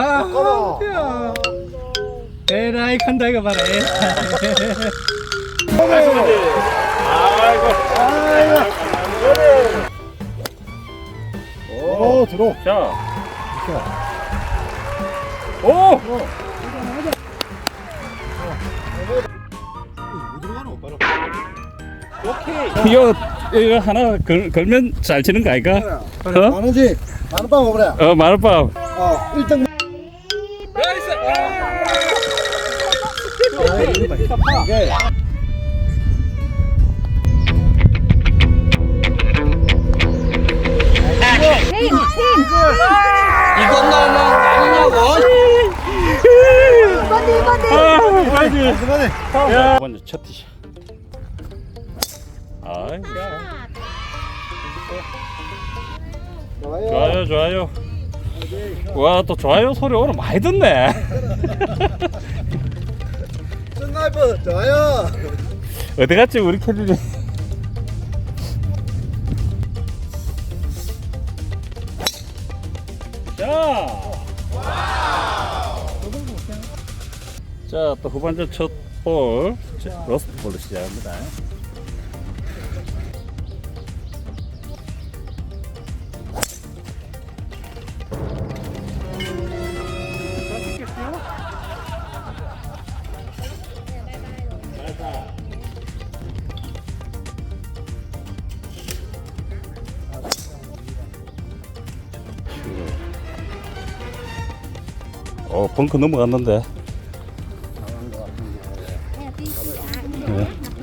아, 야. 에라이 간다 이거 봐라. 오 들어. 자. 오! 못 들어가노 오빠라. 이거, 이거 하나 걸, 걸면 잘 치는 거 아이가? 어? 만 원씩 만 원빵 오버래. 어, 마늘밥. 어 1등. 이건 너무 아니냐고. 아, 빨리. 그만해. 야. 먼저 첫 티샷. 아이. 좋아요, 좋아요. 와, 또 좋아요 소리 오늘 많이 듣네. 스나이퍼 좋아요. 어디 갔지, 우리 캐리리? 자! 자, 또 후반전 첫 볼, 자, 러스트 볼로 시작합니다. 벙커 넘어갔는데. 네.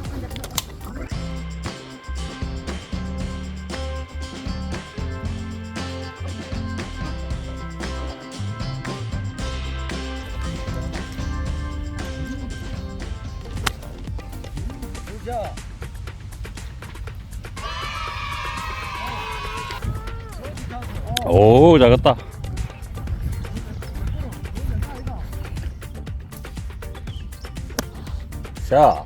자.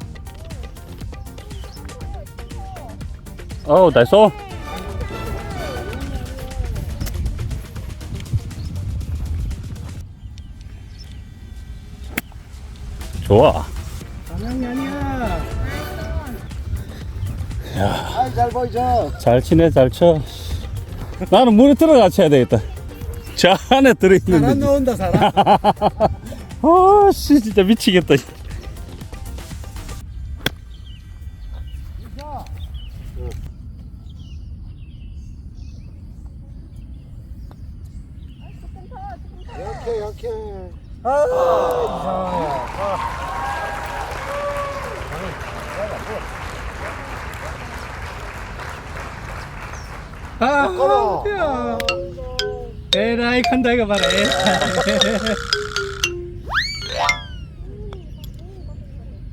어우, 나이스. 좋아. 아니야. 아이 잘 보이죠. 잘 치네, 잘 쳐. 나는 물에 들어가 쳐야 되겠다. 저 안에 사람 들어있는데. 나온다 사람. 아, 씨, 진짜 미치겠다. 아 이상해. 아, 야. 에라이 간다 이거 봐라. 에라이.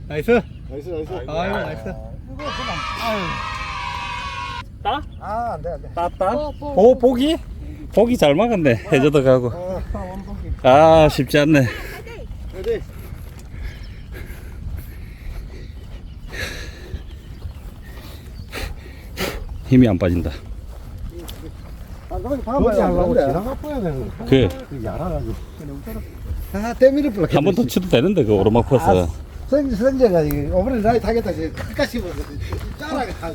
나이스. 나이스 나이스. 아이고 나이스. 따? 아 안 돼 안 돼. 따따? 보, 보기? 보기 잘 막았네. 해저도 가고. 어. 아, 쉽지 않네. 힘이 안 빠진다. 아 그럼 봐봐요. 하려고 지나가 보야 되는 거. 그, 야라가지고. 아 때미를 불러. 한 번 더 치도 되는데, 그 오르막 코스. 아, 성 성재가 이게 오버를 나이 타겠다 지금 끝까지 씹어. 짜라게 타.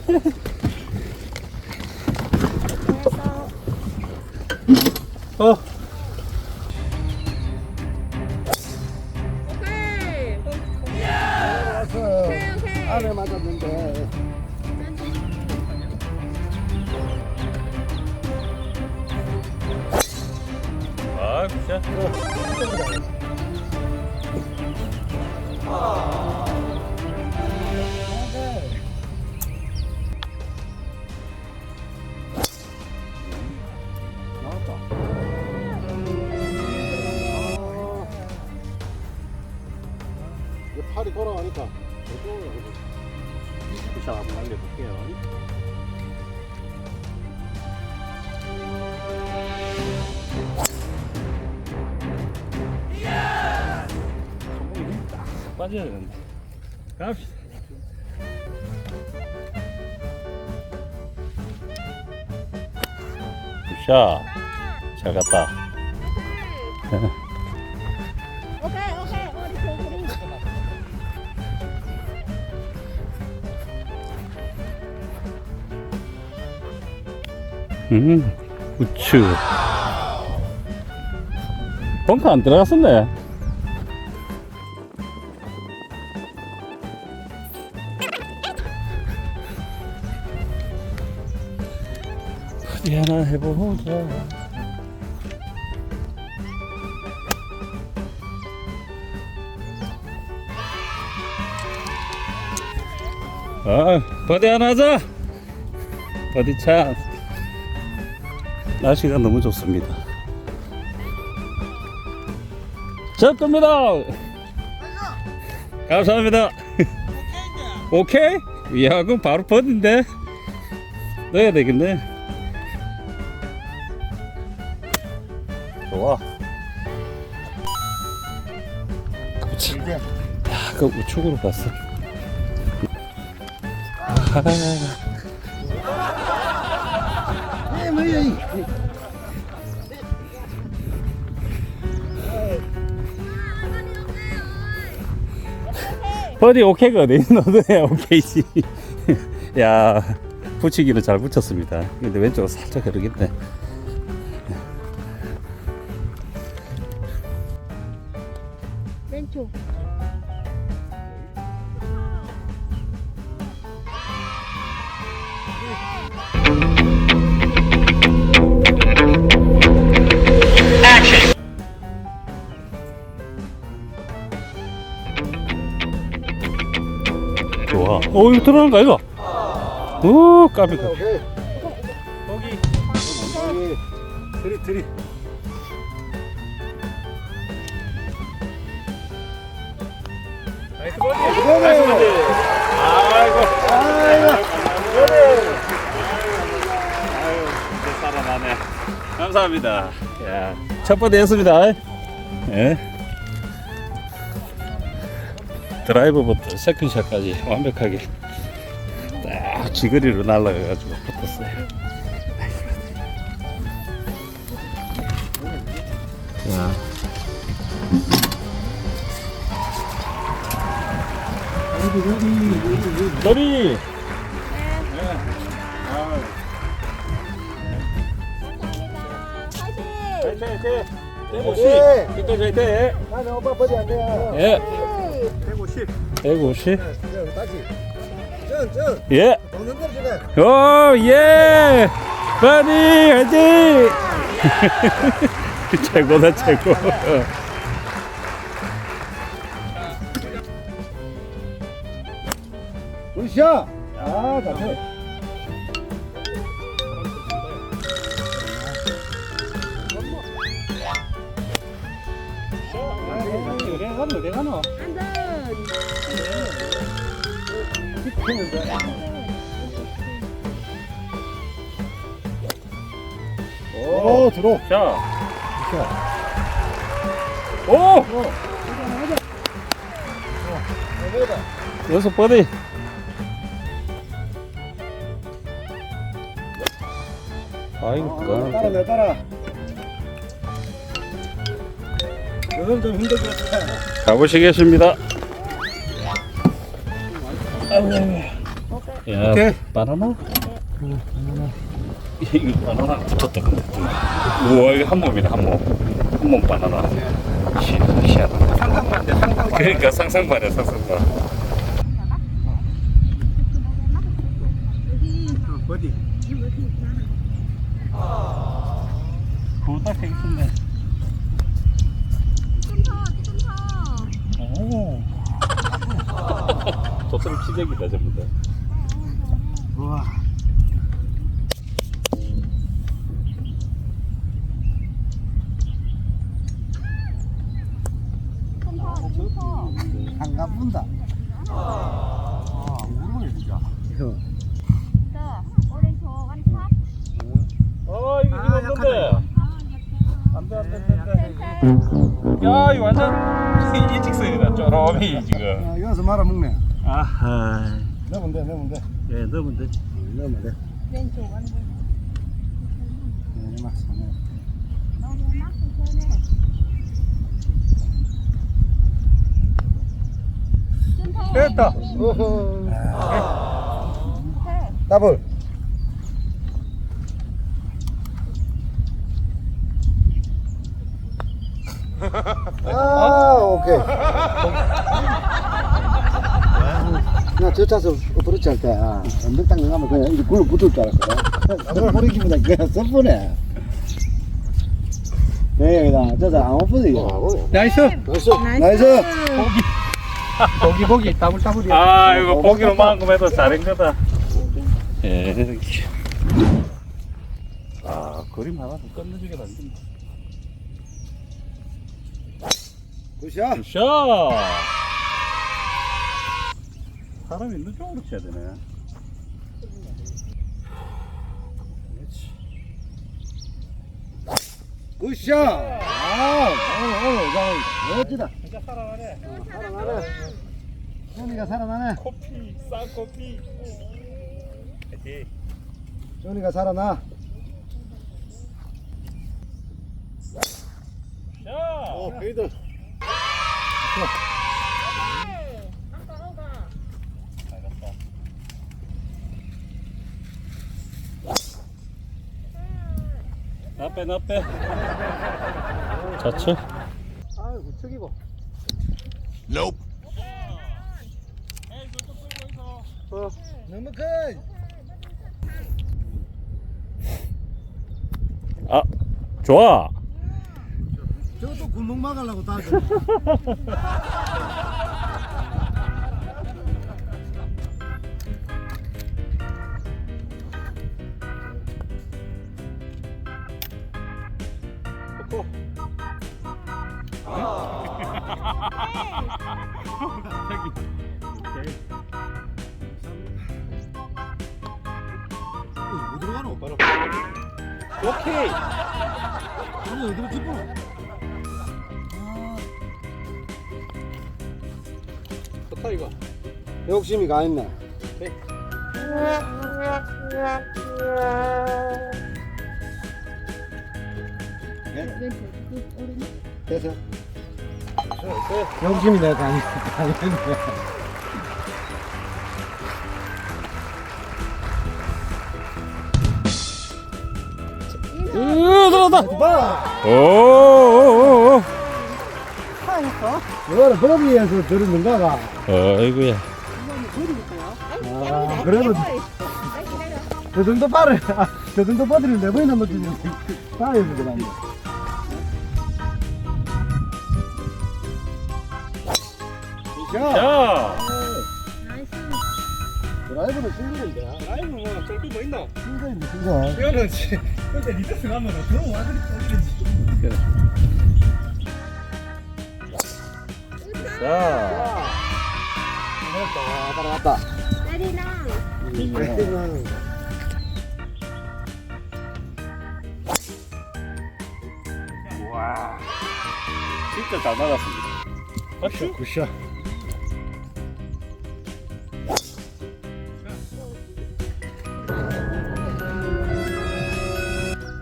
어. 이제 팔이 돌아가니까. 자, 한번 날려볼게요. 빠져야 되는데. 갑시다. 굿샷. 잘 갔다. 음, 우측. 벙커 안 들어갔었네. 어디 하나 해보자. 아, 버디 하나 하자. 버디 찬스. 날씨가 너무 좋습니다. 저 겁니다. 감사합니다. 오케이? 야, 그럼 바로 버딘데? 넣어야 되겠네. 좋아. 우측. 야, 그 우측으로 갔어. 아, 예, 뭐야, 이. 버디 오케이거든. 너도 해, 오케이지. 야, 붙이기는 잘 붙였습니다. 근데 왼쪽으로 살짝 흐르겠네. 이거 들어가는 거 아이가? 오, 까비, 까비. 오케이. 거기. 여기. 드리, 드리. 나이스 버디. 나이스 버디. 아이고. 아이고. 아유, 진짜 살아나네. 감사합니다. 야, 첫 번째였습니다. 예. 드라이버부터 세컨샷까지 완벽하게 딱 지그리로 날아가가지고 붙었어요. 자. 너리! 화이팅 예. 끝까지 화이팅! 나는 오빠 버디 안 돼. 예, 150. 150. 다시. 전, 전. 예. 오, 예! 바디, 화이팅! 최고다, 최고. 굿샷. 아, 잘해. 안전 오, 들어. 자. 오! 여섯 버디. 아이고, 따라, 내 따라. 이건 좀 힘들겠다. 가보시겠습니다. 야, 오케이. 바나나? 이거 바나나 붙었다 근데. 우와 이거 한 몸이네 한 몸. 한몸 바나나. 시, 희한하다. 상상만 돼, 상상만. 그러니까 상상반이야 상상반. 버디. 그거 딱 되겠네. 오. 저처럼 시작이다 전부 다. 우와. 안 가본다. 아, 모르네, 진짜. 오렌지 원탑 어 이거 아, 지금 없는데. 안돼 안돼 안돼. 펜펜 야 이거 완전 일직선이다. 쪼롬이 지금. 아, 여기서 말아 먹네. 아하. 넣으면 돼, 넣으면 돼. 예 넣으면 되지. 넣으면 돼. 왼쪽 완전 네, 막 사네. 너무 막 불편해 됐다. 어허. 더블. 아, 오케이. 나 저 차서 브러치 할 때, 아, 언덕 딱 나가면 그냥 이제 굴러 붙을 줄 알았거든. 그걸 버리기보다 그냥 섭분해. 네, 여기다, 저다, 안 엎어져. 나이스. 나이스. 나이스. 보기 보기 따블 따블이야. 아 이거 보기로 만큼 해도 잘한 거다 예. 아 그림 하나 더 끝내주게 만든다 굿샷. 굿샷 사람 있는 쪽으로 쳐야 되네 굿샷. 아, 오늘, 오늘, 자, 멋지다. 진짜 살아나네. 살아나네. 조니가 살아나네. 커피, 싼 커피. 조니가 살아나. 어, 페이드. 나빼 나빼 좌측 아이고, 저기고. 어, 너무 큰. 아 좋아 막으려고 다. 못 들어가노? 바로. 오케이. 아니, 어디로 기뻐? 좋다 이거. 욕심이 가 있네. 됐어. 욕심이 내가 가 있네. 으 들어다 봐! 오오오오 이거는 버리에서 들은 건가가. 어이구야 아, 그래도 저 정도 빠를, 아, 저 정도 빠들이 네 번이나 빠르게 그다니. 자, 자 드라이브는 싱글인데. 라이브 뭐 저기 뭐 있나? 싱글인데, 싱글. 이거는 지. 근데 리더스 가면 와그리 떨리지. 자. 왔다, 따라왔다. 내리나. 와 진짜 잘 맞았습니다 맞죠? 굿샷.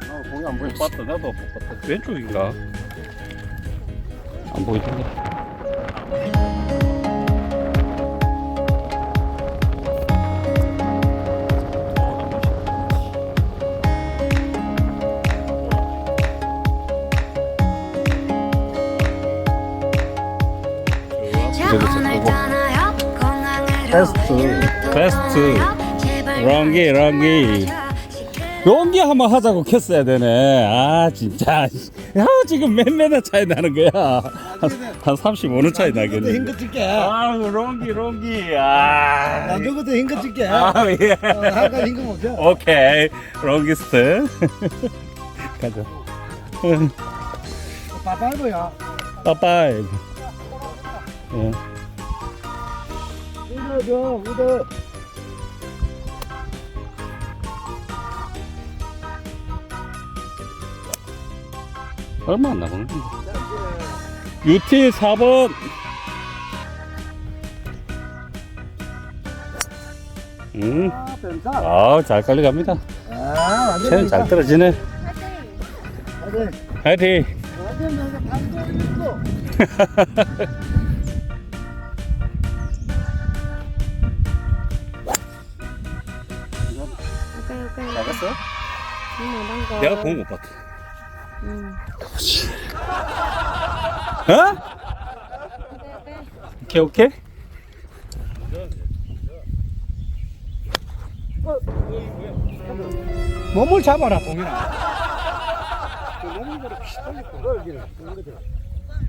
아, 공이 안 보여. 봤다 나도 못 봤다 왼쪽인가? 안 보이던데 베스트, 베스트, 롱기, 롱기. 용기 한번 하자고 켰어야 되네. 아, 진짜. 야, 지금 몇 메다 차이 나는 거야. 한, 한 35는 차이 나겠네. 힘껏 줄게. 아, 롱기, 롱기. 아. 나중부터 힘껏 줄게. 아, 예. 어, 할까 힘껏 먹자. 오케이. 롱기스트. 가자. 빠빠이보야. 빠빠이. 예. 좀, 우드. 얼마 안 남았는데. UT 4번. 음. 아, 뱀사. 아, 잘 깔려갑니다. 아, 채는 잘 떨어지네. 화이팅! 내가 반도 작았어? 응, 거. 내가 보면 못 봤다. 응. 어? 오케이 오케이. 몸을 잡아라 동현아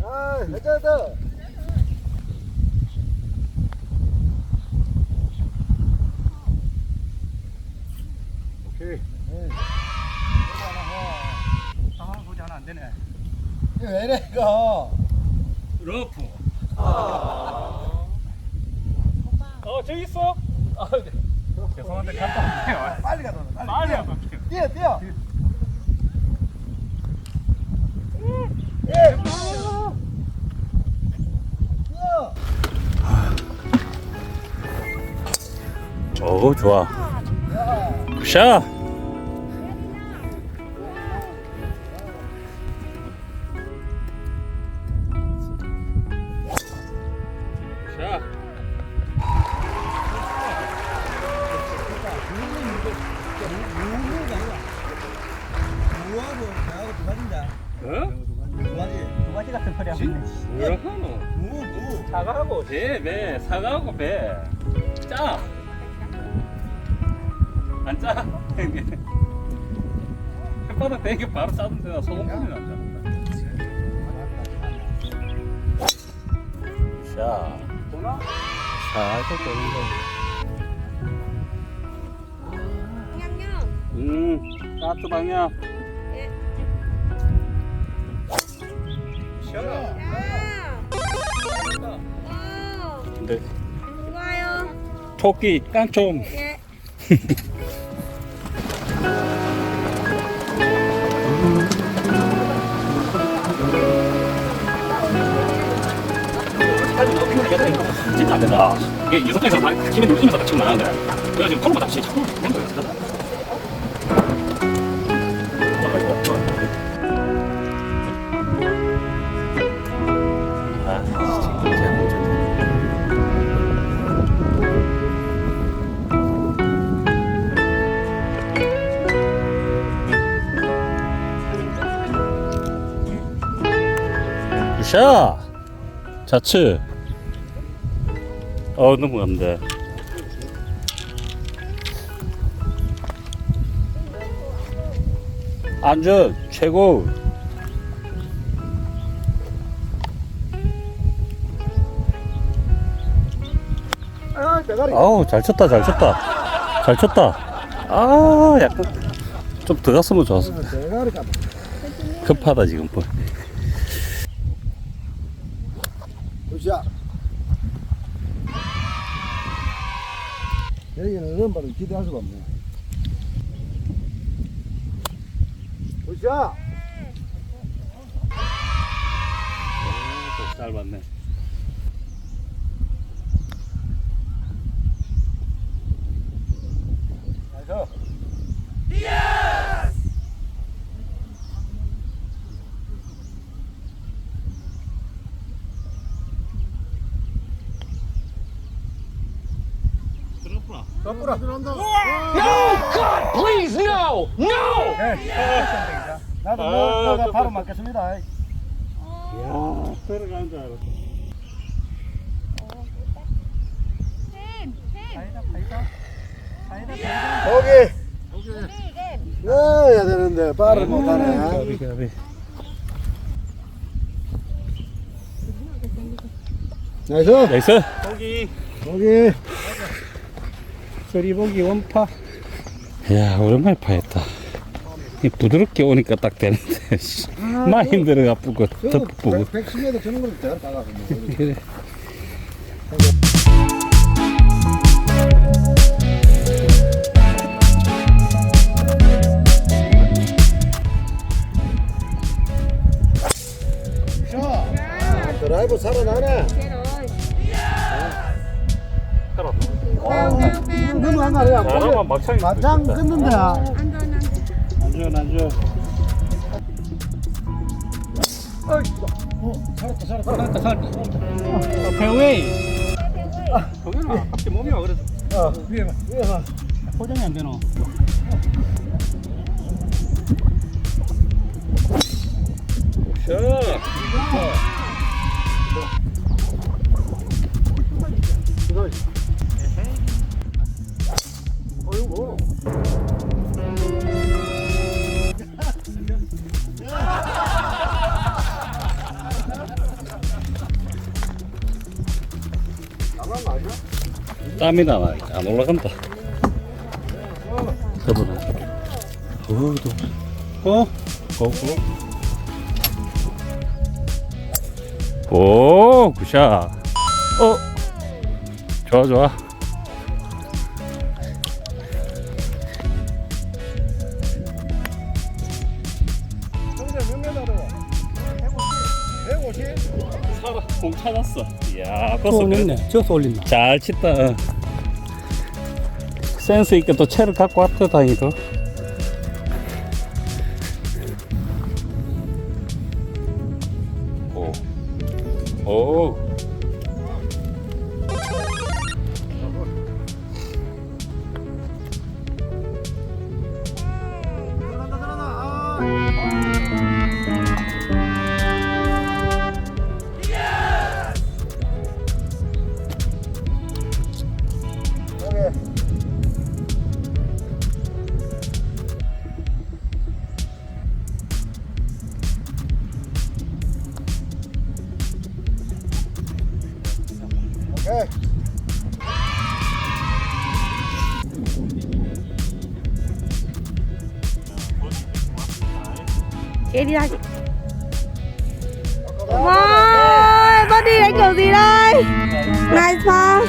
아, 해자다. 오케이. 상황 보지 않아 안 되네 이거 왜 이래 이거? 러프. 어 저기 있어 아 네. 죄송한데 올게요 빨리 가자. 빨리. 빨리 올게요 뛰어 뛰어. 뛰어. 오 좋아. 샤. 샤. 어? 두 가지. 두 가지 같은 소리 하고 있네 뭐라 하노? 무 무. 사과하고 배, 배, 사과하고 배. 짜. 안 짜? 혓바닥 대게 바로 짜던데 나 소금 뿌리 났잖아. 샤. 살짝 되는 거. 냠냠. 음, 따뜻 방향. 토끼 깡총. 예. 진짜 안 된다. 이게 유성에서 힘이 눌리면서 다치고 거야. 그래서 지금 컴퓨터 다치 자꾸 그런 거야. 샤 자츠 어 넘어간다 안전 최고 아, 대가리. 아우 잘 쳤다 잘 쳤다 잘 쳤다 아 약간 좀더 갔으면 좋았어. 급하다 지금 뭐. 굿샷. 여기는 이런 발을 기대할 수가 없네. 굿샷. 잘 봤네 나이스. 거꾸로 들어온다 나도 아, 뭐, 나 또 바로 또. 맞겠습니다. 야 들어가는 줄 알았어 쌤, 쌤. 사이다 사이다 사이다 사이다 거기 넣어야 되는데 발을 못하네. 가비 가비 나이스. 나이스 고기 거기. 서리보기 원파 야 오랜만에 파했다 이 부드럽게 오니까 딱 되는데 씨. 막 힘들어 아프고 덮고 110m 주는 걸 대가리 따가서 뭐. 그래 드라이브 살아나네. 아니야? 잘하면 막창이 맞짱 끊는데. 안전 안전. 어, 살았다, 살았다. 살았다 살았다 어, 배웨이 동현아 앞에 몸이 와 그래서 어, 위에 봐 위에 봐. 포장이 안 되노 어이구. 나만 말이야? 땀이 나나 안 올라간다. 해보라. 어우 또. 어? 어? 어? 오 굿샷. 어? 좋아 좋아. 형제 몇 메다로? 150? 150? 살아 공 찾았어. 이야 또 올렸네. 저기서 올린다. 잘 쳤다. 센스 있게 또 채를 갖고 왔다 다행히도. Đi đây chị Wow, bác đi đánh kiểu gì đây? Nice pa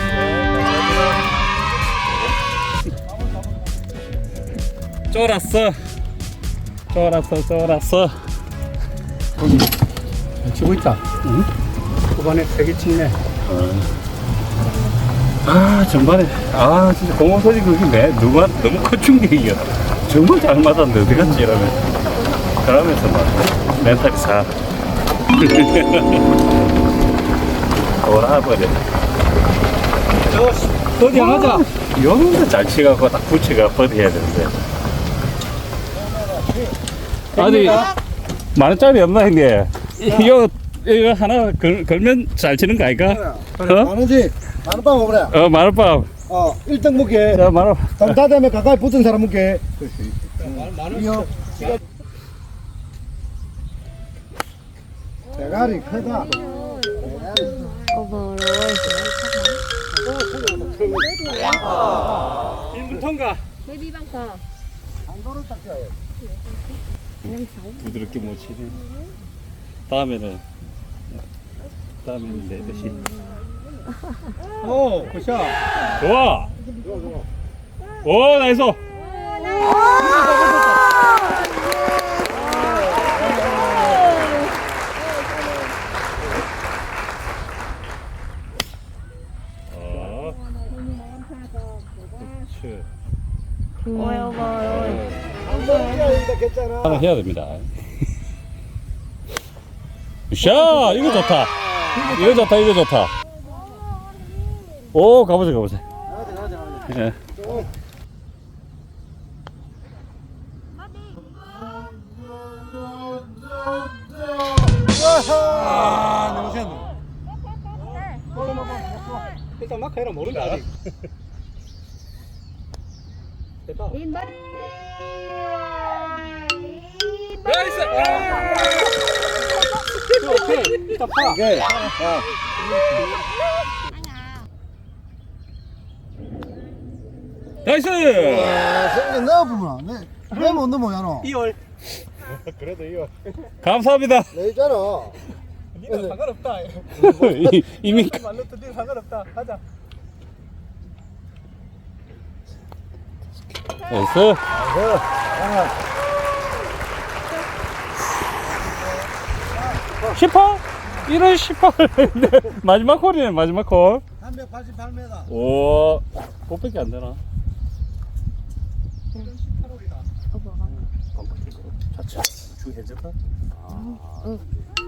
쫄았어. 쫄았어, 쫄았어. 치고 있다. 응? 후반에 세개 치네. 아, 전반에, 아, 진짜 공원 소리 그게 매, 누가, 너무 큰 충격이야. 정말 잘 맞았는데, 어디 갔지? 이러면. 그러면서 막, 멘탈이 사. 돌아버려. 어디 하자. 영도 잘 치갖고 딱 붙여가 버디 해야 되는데. 아니, 만 원짜리 없나, 형님? 이거, 이거 하나 걸, 걸면 잘 치는 거 아이가? 그래, 어? 만원지 만원빵 먹으래 어, 만 원빵. 어 1등 먹게 자, 만 원. 다 되면 가까이 붙은 사람 먹게 이요 대가리 크다 Over rồi 1분 통과. Baby băng cờ 안도를 딱 져요 부드럽게 못 치네. 다음에는 다음에는 내 대시. 오, 굿샷. 좋아. 오 나이스. 어. 그렇지. 하나 해야 됩니다. 샤 이거 좋다. 이거 좋다 이거 좋다. 오 가보자 가보자. 예. 아, 너무 센. 일단 막 해라 모른다 아직. bắt 나이스. 오케이. 일단 파. 오케이 어. 나이스. 아, 생긴 넣어보면 네. 야너 이월. 그래도 이거 감사합니다. 내 있잖아 니는 상관없다. 이- 이미 말로 듣는 상관없다. 가자. 나이스. 시퍼? 이런 시퍼. 마지막 콜이네 마지막 콜. 388m 오, 꽃밖에 안 되나? 자차 주 해줬다.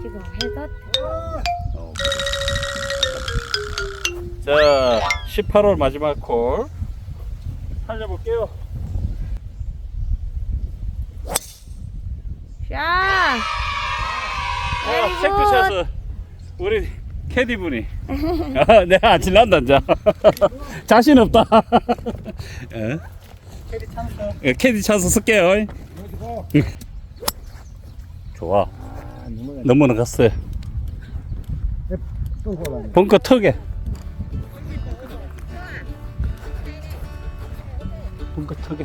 Chứ còn hết tất 자, 18홀 마지막 콜. 살려볼게요. 아, 체크샷은 우리 캐디 분이. 아, 내가 안 질란다, 이제. 자신 없다. 예? 캐리 찬스. 예, 캐디 찬스 쓸게요. 좋아. 아, 넘어가. 넘어는 갔어요. 또 골라네. 벙커 턱에. 벙커 턱에.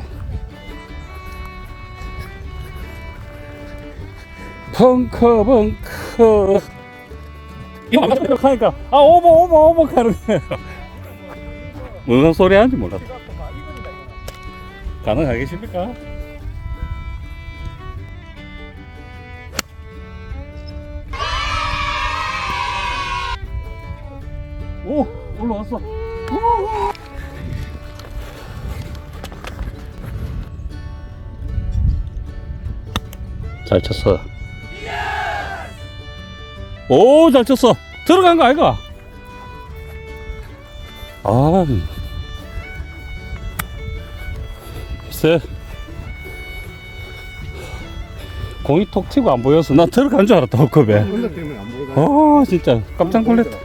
벙커 벙커. 하니까 아 오버 오버 오버 하는 거예요. 무슨 소리 하는지 몰랐다. 가능하겠습니까? 오 올라왔어. 오. 잘 쳤어. 오, 잘 쳤어. 들어간 거 아이가? 아. 글쎄. 공이 톡 튀고 안 보여서 나 들어간 줄 알았다, 안 보이다. 아, 진짜 깜짝 놀랐다.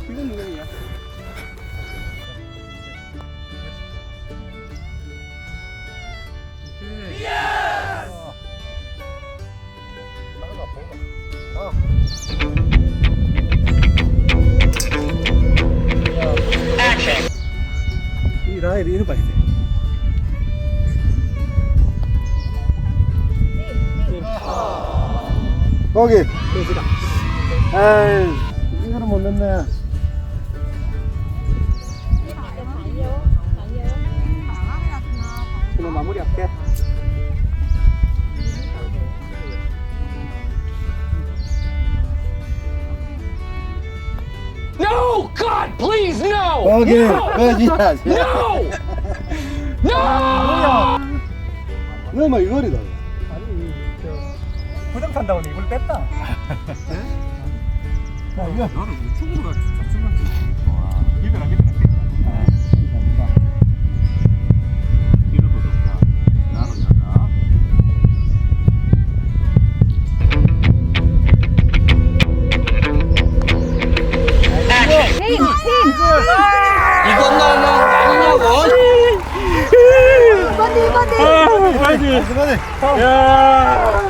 너뭐 이거리다. 아니, 저 부정 탄다고 입을 뺐다. 야, 이거. 나는 와, 이거랑 이거랑 이러 그만해. 야,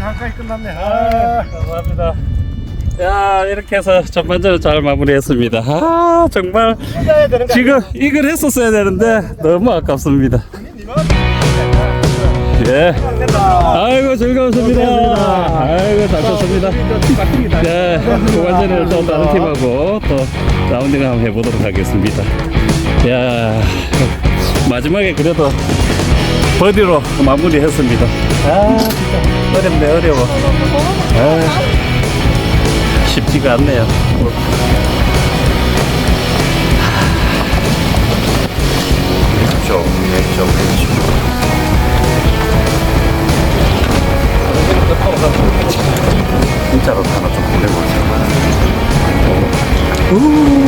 가까이 끝났네. 아. 감사합니다. 야, 이렇게 해서 전반전을 잘 마무리했습니다. 아, 정말 지금 이걸 했었어야 되는데 너무 아깝습니다. 예. 아이고 즐거웠습니다. 아이고 잘 쳤습니다. 네, 후반전을 또 다른 팀하고 또 라운딩을 한번 해보도록 하겠습니다. 야, 마지막에 그래도 버디로 마무리했습니다. 아, 진짜 어렵네 어려워. 아, 쉽지가 않네요. 왼쪽, 왼쪽, 왼쪽. 진짜로 하나 좀 보내보세요. 오.